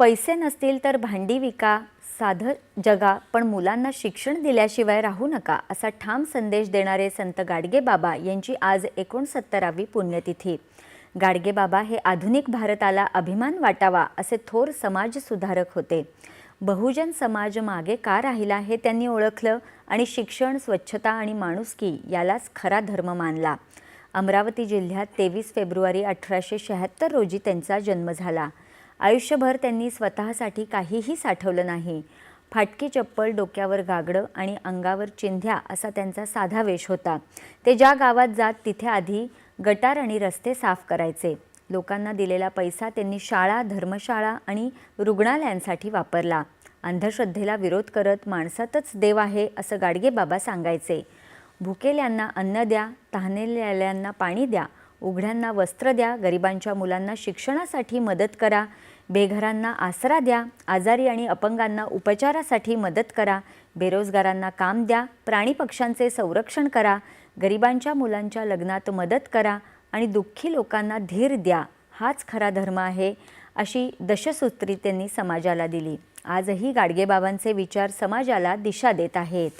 पैसे नसतील तर भांडी विका साधं जगा पण मुलांना शिक्षण दिल्याशिवाय राहू नका असा ठाम संदेश देणारे संत गाडगे बाबा यांची आज एकोणसत्तरावी पुण्यतिथी. गाडगे बाबा हे आधुनिक भारताला अभिमान वाटावा असे थोर समाजसुधारक होते. बहुजन समाज मागे का राहिला हे त्यांनी ओळखलं आणि शिक्षण स्वच्छता आणि माणुसकी यालाच खरा धर्म मानला. अमरावती जिल्ह्यात तेवीस फेब्रुवारी अठराशे शहात्तर रोजी त्यांचा जन्म झाला. आयुष्यभर त्यांनी स्वतःसाठी काहीही साठवलं नाही. फाटकी चप्पल डोक्यावर गागडं आणि अंगावर चिंध्या असा त्यांचा साधा वेश होता. ते ज्या गावात जात तिथे आधी गटार आणि रस्ते साफ करायचे. लोकांना दिलेला पैसा त्यांनी शाळा धर्मशाळा आणि रुग्णालयांसाठी वापरला. अंधश्रद्धेला विरोध करत माणसातच देव आहे असं गाडगेबाबा सांगायचे. भुकेल्यांना अन्न द्या तहानेल्याल्यांना पाणी द्या उघड्यांना वस्त्र द्या गरिबांच्या मुलांना शिक्षणासाठी मदत करा बेघरांना आसरा द्या आजारी आणि अपंगांना उपचारासाठी मदत करा बेरोजगारांना काम द्या प्राणी पक्ष्यांचे संरक्षण करा गरिबांच्या मुलांच्या लग्नात मदत करा आणि दुःखी लोकांना धीर द्या. हाच खरा धर्म आहे अशी दशसूत्री त्यांनी समाजाला दिली. आजही गाडगेबाबांचे विचार समाजाला दिशा देत आहेत.